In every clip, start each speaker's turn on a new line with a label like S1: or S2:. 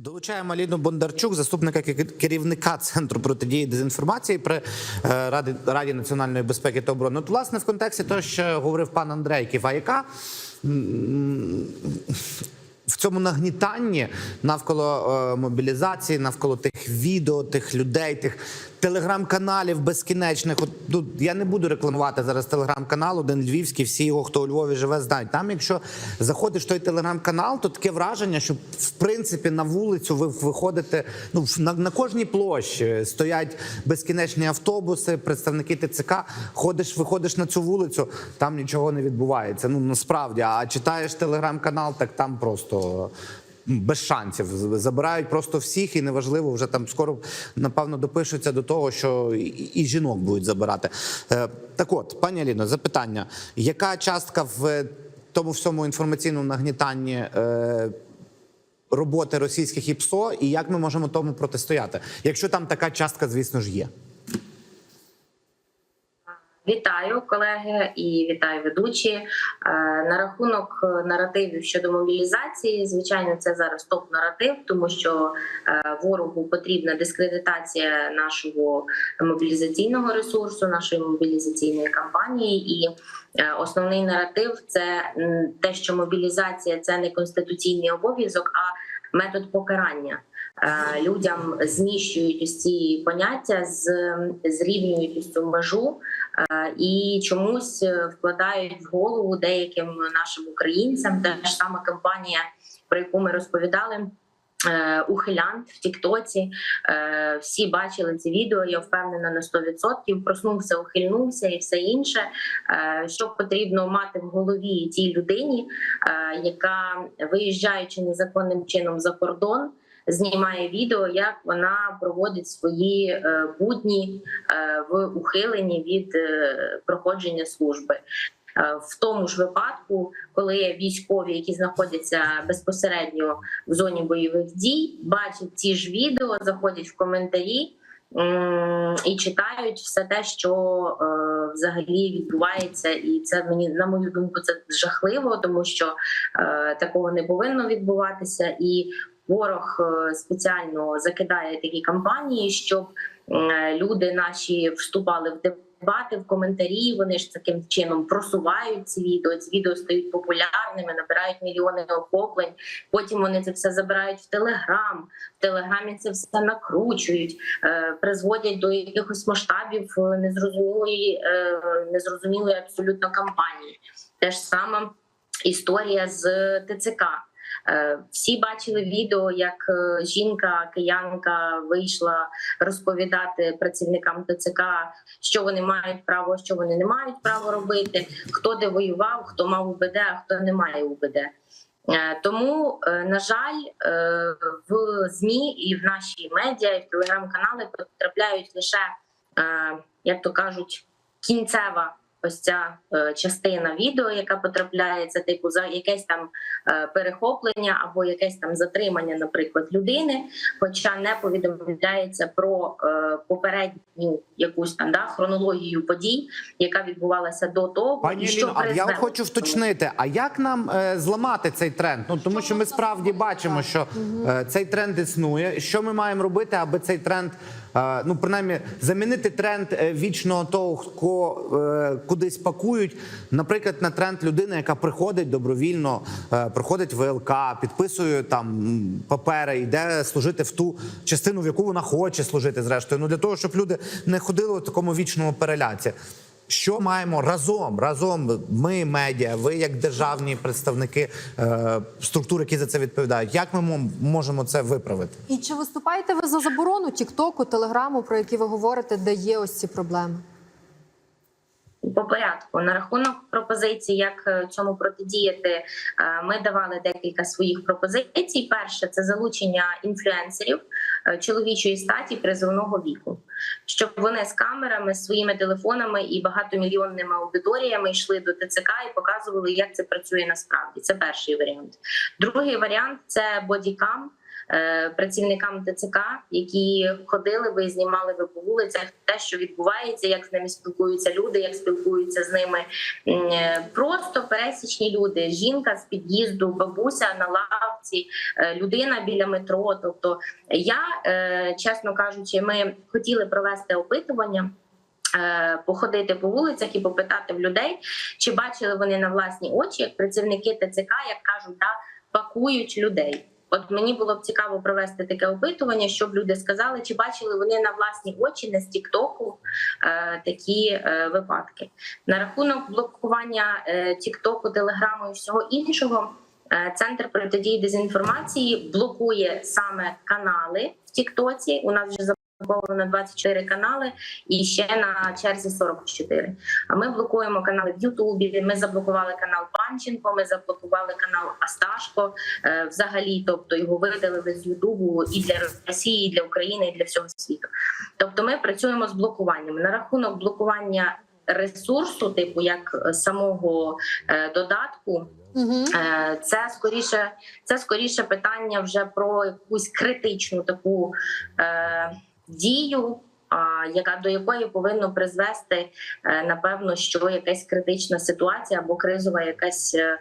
S1: Долучаємо Аліну Бондарчук, заступника ке- керівника центру протидії дезінформації при е, Раді, Раді національної безпеки та оборони. От, власне, в контексті того, що говорив пан Андрей Ківаєка, м, в цьому нагнітанні навколо е, мобілізації, навколо тих відео, тих людей, тих телеграм-каналів безкінечних. От тут я не буду рекламувати зараз телеграм-канал, один львівський, всі його, хто у Львові живе, знають. Там, якщо заходиш в той телеграм-канал, то таке враження, що в принципі на вулицю ви виходите. Ну на, на кожній площі стоять безкінечні автобуси, представники ТЦК. Ходиш, виходиш на цю вулицю, там нічого не відбувається. Ну насправді, а читаєш телеграм-канал, так там просто. М, Без шансів забирають просто всіх, і неважливо вже там скоро напевно допишуться до того, що і, і жінок будуть забирати. Е, так, от, пані Аліно, запитання: яка частка в тому всьому інформаційному нагнітанні е, роботи російських ІПСО, і як ми можемо тому протистояти, якщо там така частка, звісно ж, є?
S2: Вітаю, колеги, і вітаю ведучі. Е, На рахунок е, наративів щодо мобілізації, звичайно, це зараз топ-наратив, тому що е, ворогу потрібна дискредитація нашого мобілізаційного ресурсу, нашої мобілізаційної кампанії. І основний наратив це те, що мобілізація це не конституційний обов'язок, а метод покарання. Е, Людям зміщують ось ці поняття, зрівнюють ось цю межу е, і чомусь е, вкладають в голову деяким нашим українцям. Та ж сама кампанія, про яку ми розповідали. Ухилянт в Тіктоці всі бачили це відео. Я впевнена на 100%. Проснувся, ухильнувся і все інше. Що потрібно мати в голові цій людині, яка виїжджаючи незаконним чином за кордон, знімає відео, як вона проводить свої е, будні е, в ухиленні від е, проходження служби. В тому ж випадку, коли військові, які знаходяться безпосередньо в зоні бойових дій, бачать ці ж відео, заходять в коментарі і читають все те, що взагалі відбувається, і це мені на мою думку це жахливо, тому що такого не повинно відбуватися і. Ворог е, спеціально закидає такі кампанії, щоб е, люди наші вступали в дебати, в коментарі. Вони ж таким чином просувають ці відео. Ці відео стають популярними, набирають мільйони охоплень. Потім вони це все забирають в Телеграм. В Телеграмі це все накручують, е, призводять до якихось масштабів незрозумілої, незрозумілої абсолютно кампанії. Те ж сама історія з ТЦК. Е, Всі бачили відео, як е, жінка киянка вийшла розповідати працівникам ТЦК, що вони мають право, що вони не мають право робити, хто де воював, хто мав УБД, а хто не має УБД. Е, Тому, на жаль, в ЗМІ і в наші медіа, і в телеграм-канали потрапляють лише, як то кажуть, кінцева ось ця е, частина відео, яка потрапляє, це типу за якесь там е, перехоплення або якесь там затримання, наприклад, людини, хоча не повідомляється про е, попередню якусь там да, хронологію подій, яка відбувалася до того,
S1: Пані
S2: що
S1: Аліно, а я
S2: призвело
S1: хочу вточнити, а як нам е, зламати цей тренд? Ну тому що ми справді бачимо, що е, цей тренд існує. Що ми маємо робити, аби цей тренд, ну принаймні, замінити тренд е, вічного того, хто е, кудись пакують, наприклад, на тренд людини, яка приходить добровільно, е, проходить ВЛК, підписує там папери, йде служити в ту частину, в яку вона хоче служити, зрештою. Ну для того, щоб люди не ходили в такому вічному переляці. Що маємо разом? Разом ми, медіа, ви як державні представники е, структур, які за це відповідають. Як ми мо- можемо це виправити?
S3: І чи виступаєте ви за заборону Тіктоку, Телеграму, про які ви говорите, де є ось ці проблеми?
S2: По порядку на рахунок пропозицій, як е, цьому протидіяти, е, ми давали декілька своїх пропозицій. Перше це залучення інфлюенсерів чоловічої статі призовного віку, щоб вони з камерами, своїми телефонами і багатомільйонними аудиторіями йшли до ТЦК і показували, як це працює насправді. Це перший варіант. Другий варіант це бодікам. Е, працівникам ТЦК, які ходили би і знімали би по вулицях те, що відбувається, як з ними спілкуються люди, як спілкуються з ними е, просто пересічні люди. Жінка з під'їзду, бабуся на лавці, е, людина біля метро. Тобто, я чесно кажучи, ми хотіли провести опитування. Походити по вулицях і попитати в людей, чи бачили вони на власні очі, як працівники ТЦК, як кажуть, да, пакують людей. От мені було б цікаво провести таке опитування, щоб люди сказали, чи бачили вони на власні очі з Тіктоку е, такі е, випадки. На рахунок блокування е, Тіктоку, Телеграму і всього іншого. е, Центр протидії дезінформації блокує саме канали в Тіктоці. У нас вже заблоковано 24 канали і ще на черзі 44. А ми блокуємо канали в Ютубі. Ми заблокували канал Панченко. Ми заблокували канал Асташко. е, Взагалі, тобто його видалили з Ютубу і для Росії, і для України, і для всього світу. Тобто, ми працюємо з блокуванням на рахунок блокування ресурсу, типу як е, самого е, додатку.
S3: Угу.
S2: Е, Це скоріше, це скоріше питання вже про якусь критичну таку е, дію, яка до якої повинно призвести е, напевно, що якась критична ситуація або кризова якась. е,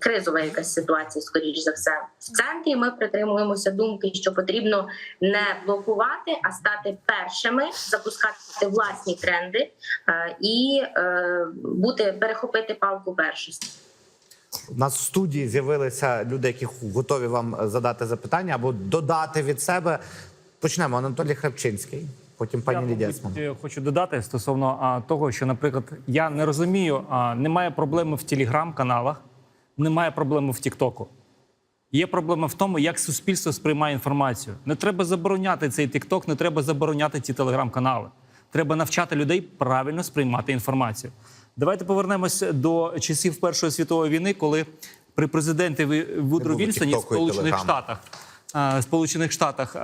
S2: Кризова якась ситуація, скоріш за все, в центрі ми притримуємося думки, що потрібно не блокувати, а стати першими, запускати власні тренди е, і бути перехопити палку першості.
S1: У нас в студії з'явилися люди, які готові вам задати запитання або додати від себе. Почнемо. Анатолій Храпчинський, потім пані
S4: Я,
S1: Лідія
S4: мабуть, е, хочу додати стосовно а, того, що, наприклад, я не розумію, а, немає проблеми в телеграм-каналах, немає проблеми в Тіктоку. Є проблема в тому, як суспільство сприймає інформацію. Не треба забороняти цей Тікток, не треба забороняти ці телеграм-канали. Треба навчати людей правильно сприймати інформацію. Давайте повернемось до часів Першої світової війни, коли при президенті Вудро
S1: було
S4: Вільсоні в Сполучених Штатах Сполучених Штатах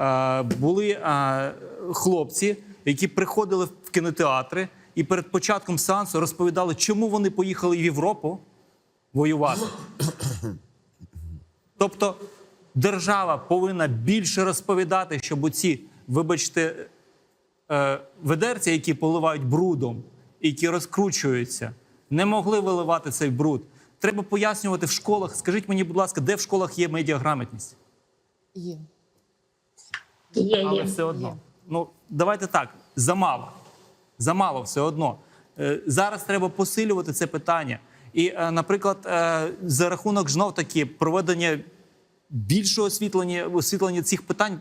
S4: були хлопці, які приходили в кінотеатри і перед початком сеансу розповідали, чому вони поїхали в Європу воювати. Тобто держава повинна більше розповідати, щоб оці, вибачте, е, ведерці, які поливають брудом, які розкручуються, не могли виливати цей бруд. Треба пояснювати в школах. Скажіть мені, будь ласка, де в школах є медіаграмотність?
S3: Є.
S2: Є,
S4: Але
S2: є.
S4: все одно.
S3: Є.
S4: Ну, давайте так, замало. Замало все одно. Е, Зараз треба посилювати це питання. І, е, наприклад, е, за рахунок знов таки проведення більшого освітлення, освітлення цих питань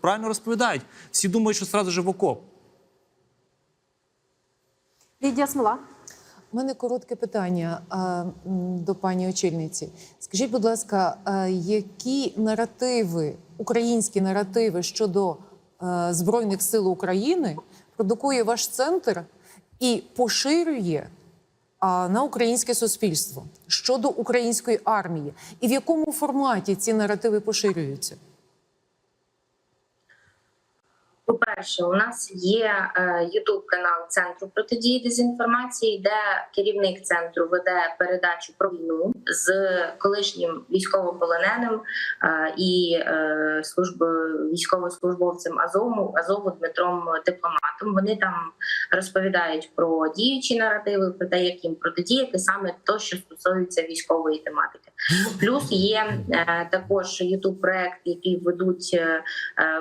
S4: правильно розповідають. Всі думають, що зразу ж в окоп.
S3: Лідія Смола.
S5: Мене коротке питання до пані очільниці. Скажіть, будь ласка, які наративи, українські наративи щодо е, Збройних сил України продукує ваш центр і поширює на українське суспільство щодо української армії? І в якому форматі ці наративи поширюються?
S2: По-перше, у нас є Ютуб канал Центру протидії дезінформації, де керівник центру веде передачу про війну з колишнім військовополоненим е, і е, служб військовослужбовцем Азову Азову Дмитром Дипломатом. Вони там розповідають про діючі наративи, про те, як їм протидіяти, саме то, що стосується військової тематики. Плюс є е, також Ютуб проект, який ведуть е, е,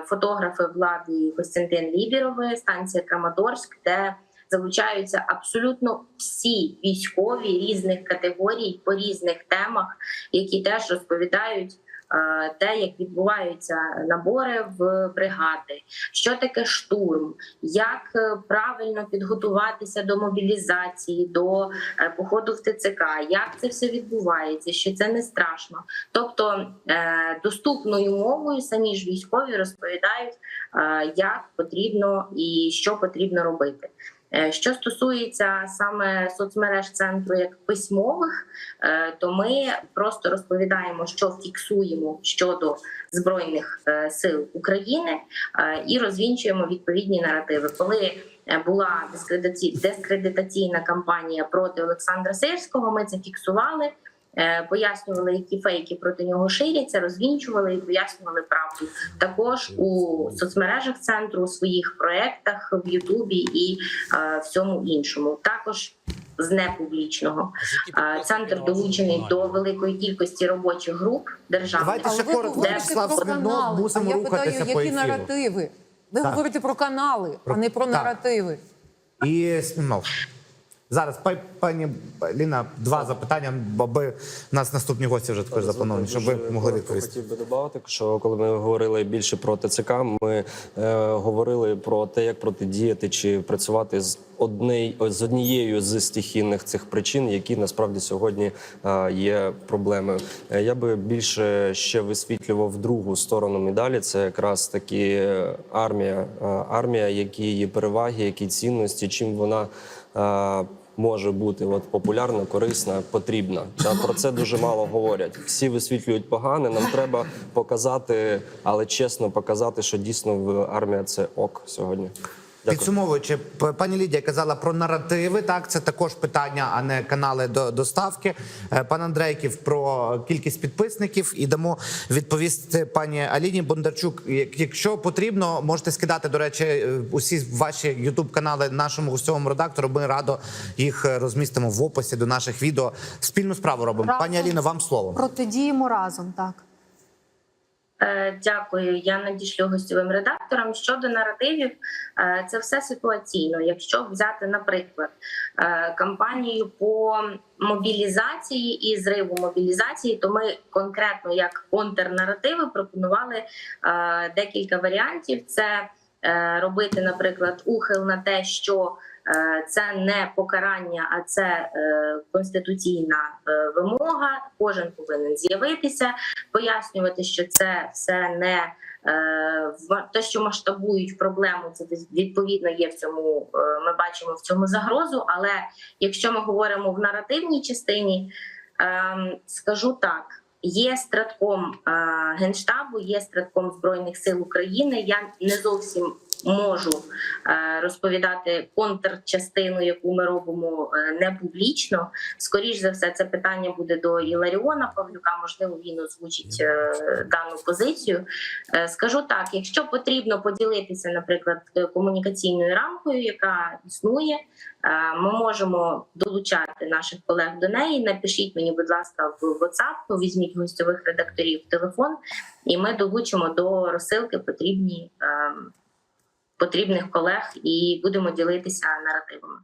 S2: фотографи влади і Костянтин Лібірови, станція Краматорськ, де залучаються абсолютно всі військові різних категорій по різних темах, які теж розповідають. Е, Те, як відбуваються набори в бригади, що таке штурм, як е, правильно підготуватися до мобілізації, до е, походу в ТЦК, як це все відбувається, що це не страшно. Тобто доступною мовою самі ж військові розповідають, як потрібно і що потрібно робити. Е, Що стосується саме соцмереж центру як письмових, е, то ми просто розповідаємо, що фіксуємо щодо збройних е, сил України і розвінчуємо відповідні наративи. Коли була дискредитаці- дискредитаційна кампанія проти Олександра Сирського, ми це фіксували. Е, пояснювали, які фейки проти нього ширяться, розвінчували і пояснювали правду. Також у соцмережах центру, у своїх проєктах в Ютубі і е, всьому іншому. Також з непублічного Е, центр долучений до великої кількості робочих груп державних.
S1: Давайте ще коротко, Вячеслав
S5: про
S1: Смірнов, мусимо
S5: а я питаю,
S1: рухатися по
S5: які
S1: ефіру.
S5: наративи? Ви
S1: Так.
S5: говорите про канали,
S1: Про-
S5: а не про
S1: так.
S5: наративи.
S1: І Смірнов. Зараз, па- пані Ліна, два запитання, бо би у нас наступні гості вже також заплановані, щоб ви могли відповісти.
S6: Хотів би додати, що коли ми говорили більше про ТЦК, ми е, говорили про те, як протидіяти чи працювати з одней з однією з стихійних цих причин, які насправді сьогодні е, є проблемою. Е, Я би більше ще висвітлював другу сторону медалі. Це якраз таки е, армія, е, армія, які її переваги, які цінності, чим вона. е, може бути от популярна, корисна, потрібна. Та про це дуже мало говорять. Всі висвітлюють погане. Нам треба показати, але чесно показати, що дійсно в армія це ок сьогодні.
S1: Підсумовуючи, пані Лідія казала про наративи. Так, це також питання, а не канали до доставки. Е, Пан Андрейків про кількість підписників і дамо відповісти пані Аліні Бондарчук. Якщо потрібно, можете скидати до речі е, усі ваші ютуб канали нашому гостьовому редактору. Ми радо їх е, розмістимо в описі до наших відео. Спільну справу робимо.
S3: Разом.
S1: Пані Аліно, вам слово.
S3: Протидіємо разом, так.
S2: Е, Дякую. Я надішлю гостьовим редакторам. Щодо наративів, е, це все ситуаційно. Якщо взяти, наприклад, е, кампанію по мобілізації і зриву мобілізації, то ми конкретно як контрнаративи пропонували декілька варіантів. Це робити, наприклад, ухил на те, що це не покарання, а це е, конституційна е, вимога. Кожен повинен з'явитися пояснювати, що це все не е, те, що масштабують проблему, це відповідно є в цьому. е, Ми бачимо в цьому загрозу. Але якщо ми говоримо в наративній частині, ем, скажу так. Є стратком е, генштабу, є стратком збройних сил України. Я не зовсім можу е, розповідати контрчастину, яку ми робимо е, не публічно. Скоріш за все, це питання буде до Іларіона Павлюка. Можливо, він озвучить е, дану позицію. Скажу так: якщо потрібно поділитися, наприклад, комунікаційною рамкою, яка існує, ми можемо долучати наших колег до неї. Напишіть мені, будь ласка, в WhatsApp, візьміть гостьових редакторів телефон, і ми долучимо до розсилки потрібні. Потрібних колег і будемо ділитися наративами.